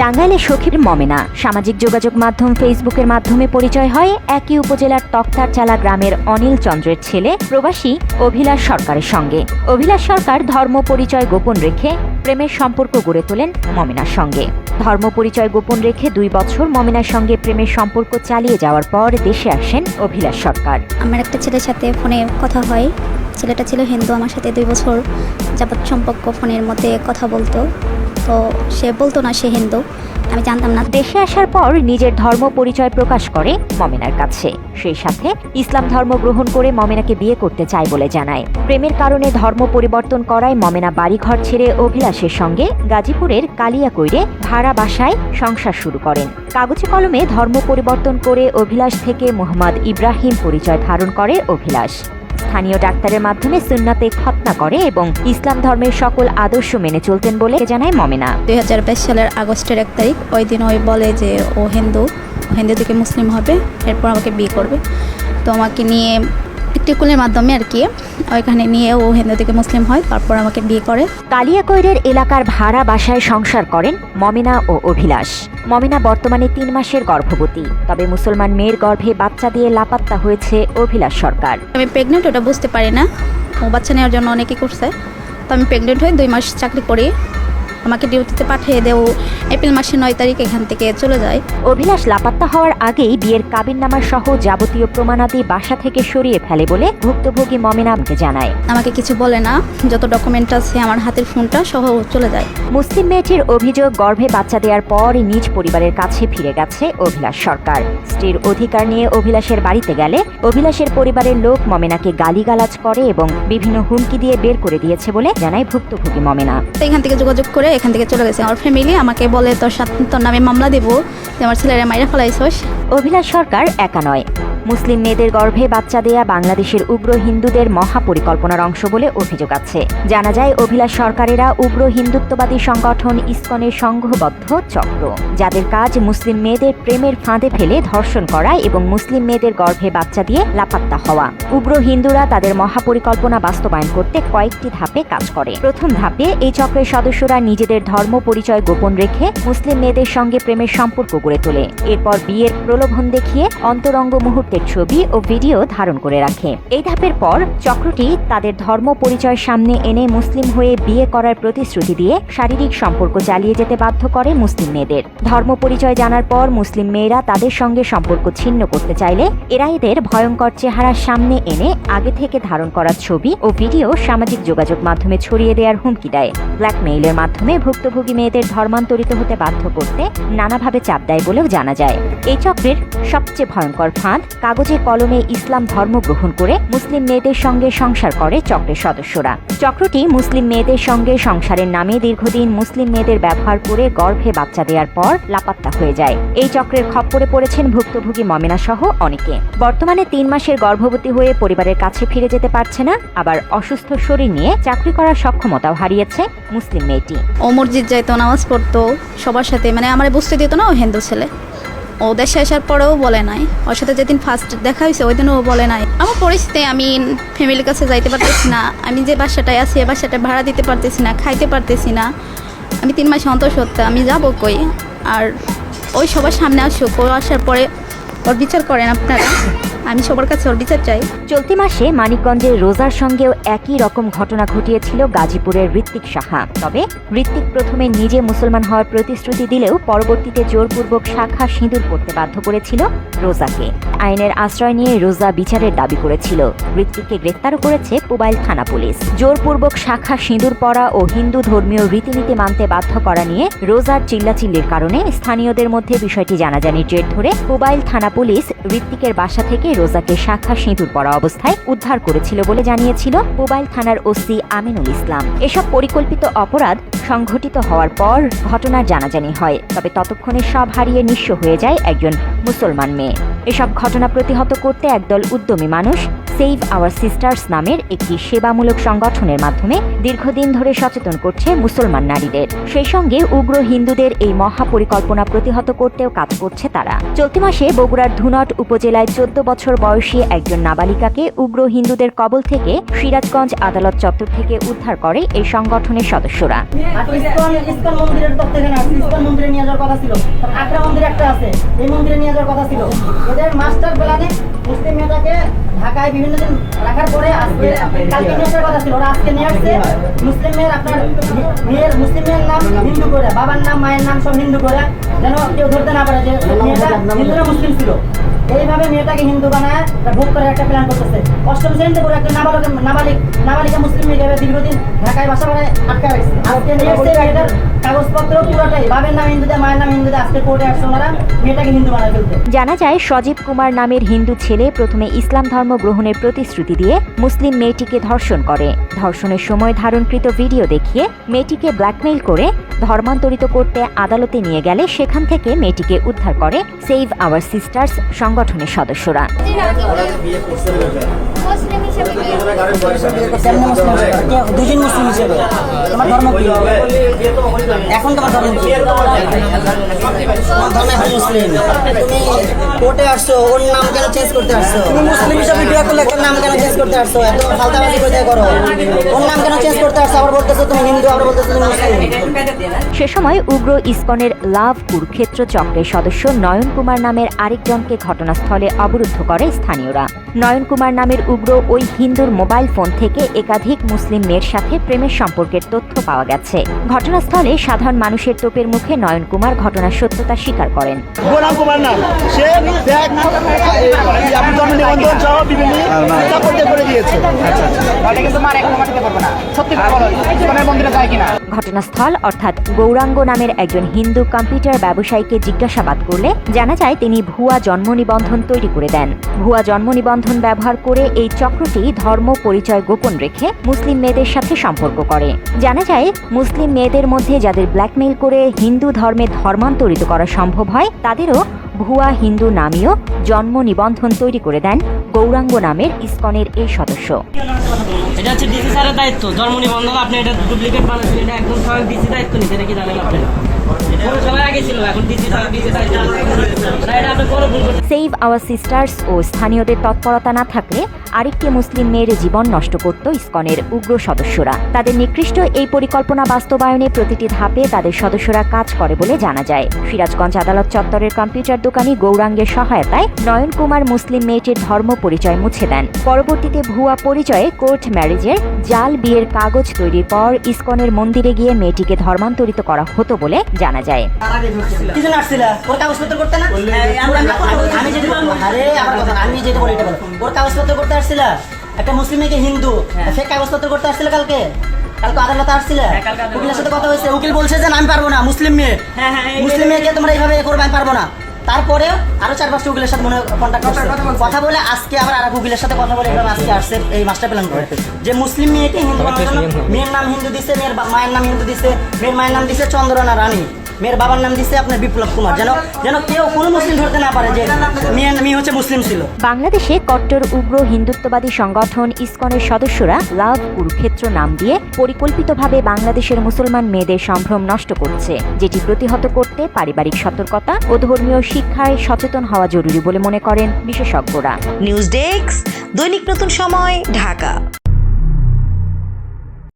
টাঙ্গাইলের সখীর মমেনা। সামাজিক যোগাযোগ মাধ্যম ফেসবুকের মাধ্যমে পরিচয় হয় একই উপজেলার তক্তারচালা গ্রামের অনিল চন্দ্রের ছেলে, প্রবাসী অভিলাষ সরকারের সঙ্গে। অভিলাষ সরকার ধর্ম পরিচয় গোপন রেখে প্রেমের সম্পর্ক গড়ে তোলেন মমিনার সঙ্গে। ধর্ম পরিচয় গোপন রেখে দুই বছর মমিনার সঙ্গে প্রেমের সম্পর্ক চালিয়ে যাওয়ার পর দেশে আসেন অভিলাষ সরকার। আমার একটা ছেলের সাথে ফোনে কথা হয়। ছেলেটা ছিল হিন্দু, আমার সাথে দুই বছর যাবৎ সম্পর্ক ফোনের মধ্যে কথা বলতো। তো সে বলতো না সে হিন্দু, আমি জানতাম না। দেশে আসার পর নিজের ধর্ম পরিচয় প্রকাশ করে মমিনার কাছে। সেই সাথে ইসলাম ধর্ম গ্রহণ করে মমিনাকে বিয়ে করতে চায় বলে জানায়। প্রেমের কারণে ধর্ম পরিবর্তন করায় মমিনা বাড়িঘর ছেড়ে অভিলাষের সঙ্গে গাজীপুরের কালিয়াকৈরে ভাড়া বাসায় সংসার শুরু করেন। কাগজে কলমে ধর্ম পরিবর্তন করে অভিলাষ থেকে মোহাম্মদ ইব্রাহিম পরিচয় ধারণ করে অভিলাষ। স্থানীয় ডাক্তারের মাধ্যমে সুন্নাতে খতনা করে এবং ইসলাম ধর্মের সকল আদর্শ মেনে চলতেন বলে জানায় মমেনা। দুই হাজার বাইশ সালের আগস্টের এক তারিখ ওই দিন ওই বলে যে ও হিন্দু হিন্দু থেকে মুসলিম হবে, এরপর আমাকে বিয়ে করবে। তো আমাকে নিয়ে একটি কুলের মাধ্যমে আর কি ওইখানে নিয়ে ও হিন্দু থেকে মুসলিম হয় তারপর আমাকে বিয়ে করে। কালিয়াকৈরের এলাকার ভাড়া বাসায় সংসার করেন মমিনা ও অভিলাষ। মমিনা বর্তমানে তিন মাসের গর্ভবতী তবে মুসলমান মেয়ের গর্ভে বাচ্চা দিয়ে লাপাত্তা হয়েছে অভিলাষ সরকার। আমি প্রেগনেন্ট ওটা বুঝতে পারি না। ও বাচ্চা নেওয়ার জন্য অনেকে করছে। তো আমি প্রেগনেন্ট হয়ে দুই মাস চাকরি করি। আমাকে ডিউটিতে পাঠিয়ে দেও। এপ্রিল মাসের নয় তারিখ এখান থেকে চলে যায়। অভিলাষ লাপাত্তা হওয়ার আগেই বিয়ের কাবিননামা সহ যাবতীয় প্রমাণাদি বাসা থেকে সরিয়ে ফেলে বলে ভুক্তভোগী মমিনা আমাকে জানায়। আমাকে কিছু বলে না। যত ডকুমেন্ট আছে আমার হাতের ফোনটা সহ চলে যায়। মুসলিম মেয়েটির অভিযোগ গর্ভে বাচ্চা দেওয়ার পর নিজ পরিবারের কাছে ফিরে গেছে অভিলাষ সরকার। স্ত্রীর অধিকার নিয়ে অভিলাষের বাড়িতে গেলে অভিলাষের পরিবারের লোক মমেনাকে গালিগালাজ করে এবং বিভিন্ন হুমকি দিয়ে বের করে দিয়েছে বলে জানায় ভুক্তভোগী মমেনা। তো এখান থেকে যোগাযোগ করে এখান থেকে চলে গেছে। আমার ফ্যামিলি আমাকে বলে, তোর সাথে তোর নামে মামলা দেবো। যে আমার ছেলেরা মাইরা ফেলাইছস। অভিলাষ সরকার একা নয়। মুসলিম মেয়েদের গর্ভে বাচ্চা দেয়া বাংলাদেশের উগ্র হিন্দুদের মহাপরিকল্পনার অংশ বলে অভিযোগ আছে। জানা যায়, অভিলাষ সরকারেরা উগ্র হিন্দুত্ববাদী সংগঠন ইসকনের সংঘবদ্ধ চক্র, যাদের কাজ মুসলিম মেয়েদের প্রেমের ফাঁদে ফেলে ধর্ষণ করা এবং মুসলিম মেয়েদের গর্ভে বাচ্চা দিয়ে লাপাত্তা হওয়া। উগ্র হিন্দুরা তাদের মহাপরিকল্পনা বাস্তবায়ন করতে কয়েকটি ধাপে কাজ করে। প্রথম ধাপে এই চক্রের সদস্যরা নিজেদের ধর্ম পরিচয় গোপন রেখে মুসলিম মেয়েদের সঙ্গে প্রেমের সম্পর্ক গড়ে তোলে। এরপর বিয়ের প্রলোভন দেখিয়ে অন্তরঙ্গ মুহূর্তের ছবি ও ভিডিও ধারণ করে রাখে। এই ধাপের পর চক্রটি তাদের ধর্ম পরিচয় সামনে এনে মুসলিম হয়ে বিয়ে করার প্রতিশ্রুতি দিয়ে শারীরিক সম্পর্ক চালিয়ে যেতে বাধ্য করে মুসলিম মেয়েদের। ধর্ম পরিচয় জানার পর মুসলিম মেয়েরা তাদের সঙ্গে সম্পর্ক ছিন্ন করতে চাইলে এরা এদের ভয়ঙ্কর চেহারা সামনে এনে আগে থেকে ধারণ করা ছবি ও ভিডিও সামাজিক যোগাযোগ মাধ্যমে ছড়িয়ে দেওয়ার হুমকি দেয়। ব্ল্যাকমেইলের মাধ্যমে ভুক্তভোগী মেয়েদের ধর্মান্তরিত হতে বাধ্য করতে নানাভাবে চাপ দেয় বলেও জানা যায়। এই চক্রের সবচেয়ে ভয়ঙ্কর ফাঁদ কাগজে কলমে ইসলাম ধর্ম গ্রহণ করে মুসলিম মেয়েদের সঙ্গে সংসার করে চক্রের সদস্যরা। চক্রটি মুসলিম মেয়েদের সঙ্গে সংসারের নামে দীর্ঘদিন মুসলিম মেয়েদের ব্যবহার করে গর্ভে বাচ্চা দেওয়ার পর লাপাত্তা হয়ে যায়। এই চক্রের খপ্পরে পড়েছেন ভুক্তভোগী মমেনা সহ অনেকে। বর্তমানে তিন মাসের গর্ভবতী হয়ে পরিবারের কাছে ফিরে যেতে পারছে না, আবার অসুস্থ শরীর নিয়ে চাকরি করার সক্ষমতাও হারিয়েছে মুসলিম মেয়েটি। ও যাইতো নামাজ পড়তো, সবার সাথে মানে আমার বুঝতে দিত না ও হিন্দু ছেলে। ও দেশে আসার পরেও বলে নাই। ওর সাথে যেদিন ফার্স্ট দেখা হয়েছে ওই দিনও বলে নাই। আমার পরিস্থিতি, আমি ফ্যামিলির কাছে যাইতে পারতেছি না। আমি যে বাসাটায় আছি, এ বাসাটা ভাড়া দিতে পারতেছি না, খাইতে পারতেছি না। আমি তিন মাস অন্তর সত্ত্বে, আমি যাব কই? আর ওই সবার সামনে আসুক, ও আসার পরে ওর বিচার করেন আপনারা। আমি সবার কাছে ওর চাই। চলতি মাসে মানিকগঞ্জের রোজার সঙ্গেও একই রকম ঘটনা ঘটিয়েছিল গাজীপুরের ঋত্বিক সাহা। তবে ঋত্বিক প্রথমে নিজে মুসলমান হওয়ার প্রতিশ্রুতি দিলেও পরবর্তীতে জোরপূর্বক শাখা সিঁদুর করতে বাধ্য করেছিল রোজাকে। আইনের আশ্রয় নিয়ে রোজা বিচারের দাবি করেছিল। ঋত্বিককে গ্রেফতারও করেছে পুবাইল থানা পুলিশ। জোরপূর্বক শাখা সিঁদুর পরা ও হিন্দু ধর্মীয় রীতিনীতি মানতে বাধ্য করা নিয়ে রোজার চিল্লাচিল্লির কারণে স্থানীয়দের মধ্যে বিষয়টি জানাজানির জের ধরে পুবাইল থানা পুলিশ ঋত্বিকের বাসা থেকে রোজাকে শাখা সিঁদুর পরা অবস্থায় উদ্ধার করেছিল বলে জানিয়েছিল মোবাইল থানার ওসি আমিনুল ইসলাম। এসব পরিকল্পিত অপরাধ সংঘটিত হওয়ার পর ঘটনার জানাজানি হয়, তবে ততক্ষণে সব হারিয়ে নিঃস্ব হয়ে যায় একজন মুসলমান মেয়ে। এসব ঘটনা প্রতিহত করতে একদল উদ্যমী মানুষ সেভ আওয়ার সিস্টার্স নামের একটি সেবামূলক সংগঠনের মাধ্যমে দীর্ঘদিন ধরে সচেতন করছে মুসলমান নারীদের। সেই সঙ্গে উগ্র হিন্দুদের এই মহাপরিকল্পনা প্রতিহত করতেও কাজ করছে তারা। চলতি মাসে বগুড়ার ধুনট উপজেলায় চোদ্দ বছর বয়সী একজন নাবালিকাকে উগ্র হিন্দুদের কবল থেকে সিরাজগঞ্জ আদালত চত্বর থেকে উদ্ধার করে এই সংগঠনের সদস্যরা। মন্দিরে নিয়ে যাওয়ার কথা ছিল। এদের মাস্টার প্ল্যানে মুসলিম মেয়েটাকে ঢাকায় বিভিন্ন দিন রাখার পরে আজকে কালকে নিয়ে কথা ছিল। ওরা আজকে নিয়ে আসছে মুসলিম মেয়ের আপনার মেয়ের মুসলিম মেয়ের নাম হিন্দু করে, বাবার নাম, মায়ের নাম সব হিন্দু করে, যেন কেউ ধরতে না পারে যে মেয়েটা হিন্দুরা মুসলিম ছিল। এইভাবে মেয়েটাকে হিন্দু বানায় ভোগ করে একটা প্ল্যান করতেছে। অষ্টম শ্রেণীতে পড়ে একটা নাবালক নাবালিক নাবালিকা মুসলিম এবার দীর্ঘদিন ঢাকায় বাসা বাড়ায় আটকা ফেলতে। জানা যায়, সজীব কুমার নামের হিন্দু ছেলে প্রথমে ইসলাম ধর্ম গ্রহণের প্রতিশ্রুতি দিয়ে মুসলিম মেয়েটিকে ধর্ষণ করে। ধর্ষণের সময় ধারণকৃত ভিডিও দেখিয়ে মেয়েটিকে ব্ল্যাকমেইল করে ধর্মান্তরিত করতে আদালতে নিয়ে গেলে সেখান থেকে মেয়েটিকে উদ্ধার করে সেভ আওয়ার সিস্টার্স সংগঠনের সদস্যরা। দুজন মুসলিম হিসেবে। তোমার ধর্ম কি? এখন তোমার ধর্ম কি তোমার ধর্ম এখন মুসলিম। তুমি কোর্টে আসছো ওর নাম কেন চেঞ্জ করতে আসছো? তুমি মুসলিম হিসেবে বিয়ে করলে কেন? নাম কেন চেঞ্জ করতে আসছো? এত ফালতাবাজি কোথায় করো। ওর নাম কেন চেঞ্জ করতে আসছো? আবার বলতেছো তুমি হিন্দু আবার বলতেছো তুমি মুসলিম। সে সময় উগ্র ইস্কনের লাভ কুরুক্ষেত্র চক্রের সদস্য নয়ন কুমার নামের আরেকজনকে ঘটনাস্থলে অবরুদ্ধ করে স্থানীয়রা। নয়ন কুমার নামের উগ্র ওই হিন্দুর মোবাইল ফোন থেকে একাধিক মুসলিম মেয়ের সাথে প্রেমের সম্পর্কের তথ্য পাওয়া গেছে। ঘটনাস্থলে সাধারণ মানুষের তোপের মুখে নয়ন কুমার ঘটনার সত্যতা স্বীকার করেন। গোলাম কুমার সে ব্যাগ জন্ম নিবন্ধন সহ বিভিন্ন করে দিয়েছে। ঘটনাস্থল অর্থাৎ গৌরাঙ্গ নামের একজন হিন্দু কম্পিউটার ব্যবসায়ীকে জিজ্ঞাসাবাদ করলে জানা যায় তিনি ভুয়া জন্ম নিবন্ধন তৈরি করে দেন। ভুয়া জন্ম নিবন্ধন ব্যবহার করে এই চক্রটি ধর্ম পরিচয় গোপন রেখে মুসলিম মেয়েদের সাথে সম্পর্ক করে। জানা যায় মুসলিম মেয়েদের মধ্যে যাদের ব্ল্যাকমেইল করে হিন্দু ধর্মে ধর্মান্তরিত করা সম্ভব হয়, তাদেরও ভুয়া হিন্দু নামীয় জন্ম নিবন্ধন তৈরি করে দেন গৌরাঙ্গ নামের ইস্কনের এই সদস্য। এটা হচ্ছে ডিসি স্যারের দায়িত্ব, জন্ম নিবন্ধন, আপনি এটা ডুপ্লিকেট বানাচ্ছেন, এটা একদম ডিসি দায়িত্ব নিচ্ছে জানেন সেভ আওয়ার সিস্টার্স ও স্থানীয়দের তৎপরতা না থাকলে আরেকটি মুসলিম মেয়ের জীবন নষ্ট করত ইসকনের উগ্র সদস্যরা। তাদের নিকৃষ্ট এই পরিকল্পনা বাস্তবায়নে প্রতিটি ধাপে তাদের সদস্যরা কাজ করে বলে জানা যায়। সিরাজগঞ্জ আদালত চত্বরের কম্পিউটার দোকানি গৌরাঙ্গের সহায়তায় নয়ন কুমার মুসলিম মেয়েটির ধর্ম পরিচয় মুছে দেন। পরবর্তীতে ভুয়া পরিচয়ে কোর্ট ম্যারেজের জাল বিয়ের কাগজ তৈরির পর ইসকনের মন্দিরে গিয়ে মেয়েটিকে ধর্মান্তরিত করা হতো বলে জানা যায়। একটা মুসলিম মেয়েকে হিন্দু সে কাগজপত্র করতে আসছিল কালকে? কালকে আদালতে আসছিলে? উকিলের সাথে কথা হয়েছে। উকিল বলছে যে না, আমি পারব না মুসলিম মেয়ে। মুসলিম মেয়েকে তোমরা এইভাবে করবে আমি পারব না। তারপরে আরও চার পাঁচটা উকিলের সাথে মনে কন্ট্যাক্ট করছে কথা বলে আজকে আবার আর উকিলের সাথে কথা বলে এভাবে আজকে আসছে এই মাস্টার প্ল্যান করে। যে মুসলিম মেয়েকে হিন্দু বানানোর জন্য মেয়ের নাম হিন্দু দিছে মেয়ের মায়ের নাম হিন্দু দিছে মেয়ের মায়ের নাম দিছে চন্দ্রনা রানী। মেয়ের বাবার নাম দিছে আপনার বিপ্লব কুমার। যেন যেন কেউ কোনো মুসলিম ধরতে না পারে যে মেয়ে মেয়ে হচ্ছে মুসলিম ছিল। বাংলাদেশে কট্টর উগ্র হিন্দুত্ববাদী সংগঠন ইসকনের সদস্যরা লাভ কুরুক্ষেত্র নাম দিয়ে পরিকল্পিতভাবে বাংলাদেশের মুসলমান মেয়েদের সম্ভ্রম নষ্ট করছে যেটি প্রতিহত করতে পারিবারিক সতর্কতা ও ধর্মীয় শিক্ষায় সচেতন হওয়া জরুরি বলে মনে করেন বিশেষজ্ঞরা। নিউজ ডেস্ক দৈনিক নতুন সময় ঢাকা।